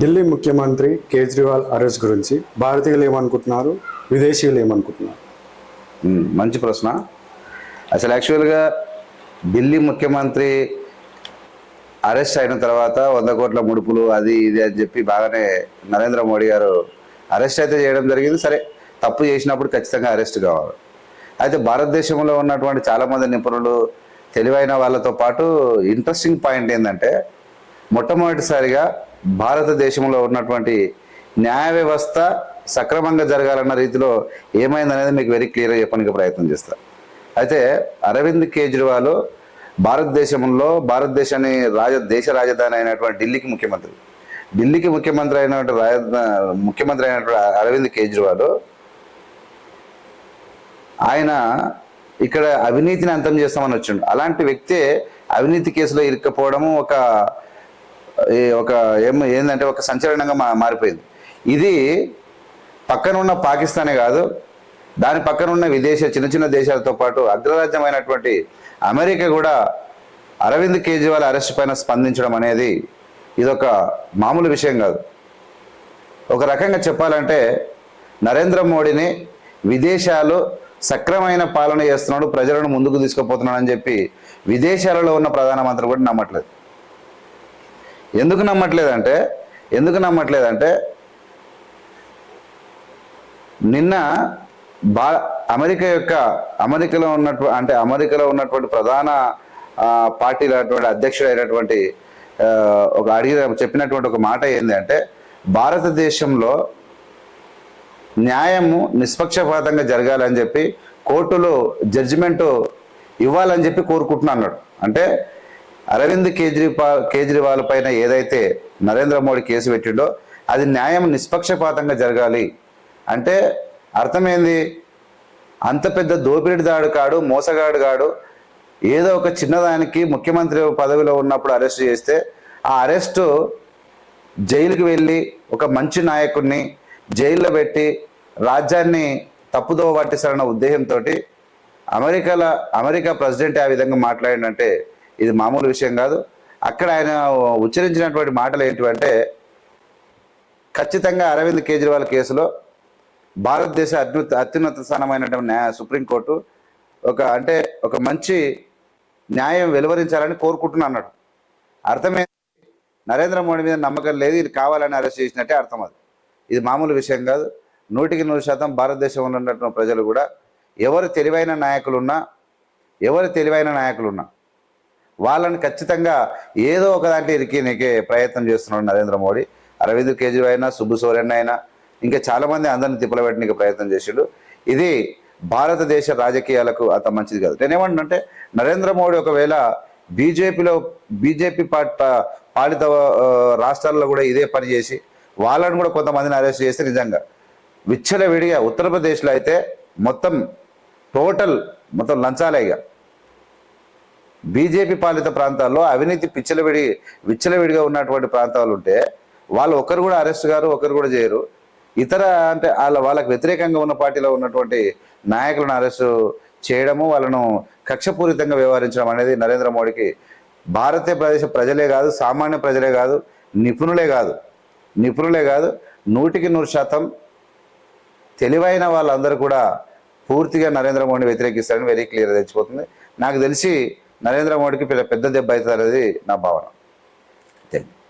ఢిల్లీ ముఖ్యమంత్రి కేజ్రీవాల్ అరెస్ట్ గురించి భారతీయులు ఏమనుకుంటున్నారు? విదేశీయులు ఏమనుకుంటున్నారు? మంచి ప్రశ్న. అసలు యాక్చువల్గా ఢిల్లీ ముఖ్యమంత్రి అరెస్ట్ అయిన తర్వాత వంద కోట్ల ముడుపులు అది ఇది అని చెప్పి బాగానే నరేంద్ర మోడీ గారు అరెస్ట్ అయితే చేయడం జరిగింది. సరే తప్పు చేసినప్పుడు ఖచ్చితంగా అరెస్ట్ కావాలి. అయితే భారతదేశంలో ఉన్నటువంటి చాలామంది నిపుణులు తెలివైన వాళ్ళతో పాటు ఇంట్రెస్టింగ్ పాయింట్ ఏంటంటే మొట్టమొదటిసారిగా భారతదేశంలో ఉన్నటువంటి న్యాయ వ్యవస్థ సక్రమంగా జరగాలన్న రీతిలో ఏమైందనేది మీకు వెరీ క్లియర్గా చెప్పడానికి ప్రయత్నం చేస్తా. అయితే అరవింద్ కేజ్రీవాల్ భారతదేశంలో భారతదేశాన్ని రాజ దేశ రాజధాని అయినటువంటి ఢిల్లీకి ముఖ్యమంత్రి. ఢిల్లీకి ముఖ్యమంత్రి అయినటువంటి రాజ ముఖ్యమంత్రి అయినటువంటి అరవింద్ కేజ్రీవాల్ ఆయన ఇక్కడ అవినీతిని అంతం చేస్తామని వచ్చిండు. అలాంటి వ్యక్తే అవినీతి కేసులో ఇరుక్కపోవడము ఒక ఒక ఏం ఏంటంటే ఒక సంచలనంగా మా మారిపోయింది. ఇది పక్కన ఉన్న పాకిస్తానే కాదు దాని పక్కన ఉన్న విదేశ చిన్న చిన్న దేశాలతో పాటు అగ్రరాజ్యమైనటువంటి అమెరికా కూడా అరవింద్ కేజ్రీవాల్ అరెస్ట్ పైన స్పందించడం అనేది ఇదొక మామూలు విషయం కాదు. ఒక రకంగా చెప్పాలంటే నరేంద్ర మోడీని విదేశాలు సక్రమైన పాలన చేస్తున్నాడు ప్రజలను ముందుకు తీసుకుపోతున్నాడు అని చెప్పి విదేశాలలో ఉన్న ప్రధానమంత్రి కూడా నమ్మట్లేదు. ఎందుకు నమ్మట్లేదంటే ఎందుకు నమ్మట్లేదంటే నిన్న బా అమెరికా యొక్క అమెరికాలో ఉన్నట్టు అంటే అమెరికాలో ఉన్నటువంటి ప్రధాన ఆ, అటువంటి అధ్యక్షుడు అయినటువంటి ఒక అడిగిన చెప్పినటువంటి ఒక మాట ఏంటంటే భారతదేశంలో న్యాయము నిష్పక్షపాతంగా జరగాలని చెప్పి కోర్టులో జడ్జిమెంట్ ఇవ్వాలని చెప్పి కోరుకుంటున్నా అన్నాడు. అంటే అరవింద్ కేజ్రీవాల్ కేజ్రీవాల్ పైన ఏదైతే నరేంద్ర మోడీ కేసు పెట్టిండో అది న్యాయం నిష్పక్షపాతంగా జరగాలి. అంటే అర్థమైంది? అంత పెద్ద దోపిడిదాడు కాడు మోసగాడు కాడు. ఏదో ఒక చిన్నదానికి ముఖ్యమంత్రి పదవిలో ఉన్నప్పుడు అరెస్ట్ చేస్తే ఆ అరెస్టు జైలుకి వెళ్ళి ఒక మంచి నాయకుడిని జైల్లో పెట్టి రాజ్యాన్ని తప్పుదోవ పట్టిస్తారన్న ఉద్దేశంతో అమెరికాలో అమెరికా ప్రెసిడెంట్ ఆ విధంగా మాట్లాడినంటే ఇది మామూలు విషయం కాదు. అక్కడ ఆయన ఉచ్చరించినటువంటి మాటలు ఏంటివంటే ఖచ్చితంగా అరవింద్ కేజ్రీవాల్ కేసులో భారతదేశ అత్యుత అత్యున్నత స్థానమైనటువంటి న్యాయ సుప్రీంకోర్టు ఒక అంటే ఒక మంచి న్యాయం వెలువరించాలని కోరుకుంటున్నా అన్నాడు. అర్థమే? నరేంద్ర మోడీ మీద నమ్మకం లేదు ఇది కావాలని అరెస్ట్ చేసినట్టే అర్థం అది. ఇది మామూలు విషయం కాదు. నూటికి నూరు శాతం భారతదేశంలో ఉన్నటువంటి ప్రజలు కూడా ఎవరు తెలివైన నాయకులున్నా ఎవరు తెలివైన నాయకులున్నా వాళ్ళని ఖచ్చితంగా ఏదో ఒక దాంట్లో ఇరికి నీకే ప్రయత్నం చేస్తున్నాడు నరేంద్ర మోడీ. అరవింద్ కేజ్రీవాల్ అయినా సుబ్బు సోరెన్ అయినా ఇంకా చాలామంది అందరిని తిప్పలబెట్టడానికి ప్రయత్నం చేసిండు. ఇది భారతదేశ రాజకీయాలకు అంత మంచిది కాదు. నేనేమంటున్నంటే నరేంద్ర మోడీ ఒకవేళ బీజేపీలో బీజేపీ పాలిత రాష్ట్రాల్లో కూడా ఇదే పని చేసి వాళ్ళని కూడా కొంతమందిని అరెస్ట్ చేస్తే నిజంగా విచ్చలవిడిగా ఉత్తరప్రదేశ్లో అయితే మొత్తం టోటల్ మొత్తం లంచాలేగా బీజేపీ పాలిత ప్రాంతాల్లో అవినీతి పిచ్చలవిడి విచ్చలవిడిగా ఉన్నటువంటి ప్రాంతాలు ఉంటే వాళ్ళు ఒకరు కూడా అరెస్ట్ గారు ఒకరు కూడా చేయరు. ఇతర అంటే వాళ్ళ వాళ్ళకు వ్యతిరేకంగా ఉన్న పార్టీలో ఉన్నటువంటి నాయకులను అరెస్టు చేయడము వాళ్ళను కక్షపూరితంగా వ్యవహరించడం అనేది నరేంద్ర మోడీకి భారతీయ ప్రదేశ ప్రజలే కాదు సామాన్య ప్రజలే కాదు నిపుణులే కాదు. నిపుణులే కాదు నూటికి నూరు శాతం తెలివైన వాళ్ళందరూ కూడా పూర్తిగా నరేంద్ర మోడీని వ్యతిరేకిస్తారని వెరీ క్లియర్ తెచ్చిపోతుంది నాకు తెలిసి నరేంద్ర మోడీకి పెద్ద పెద్ద దెబ్బ అవుతుంది అనేది నా భావన. Thank you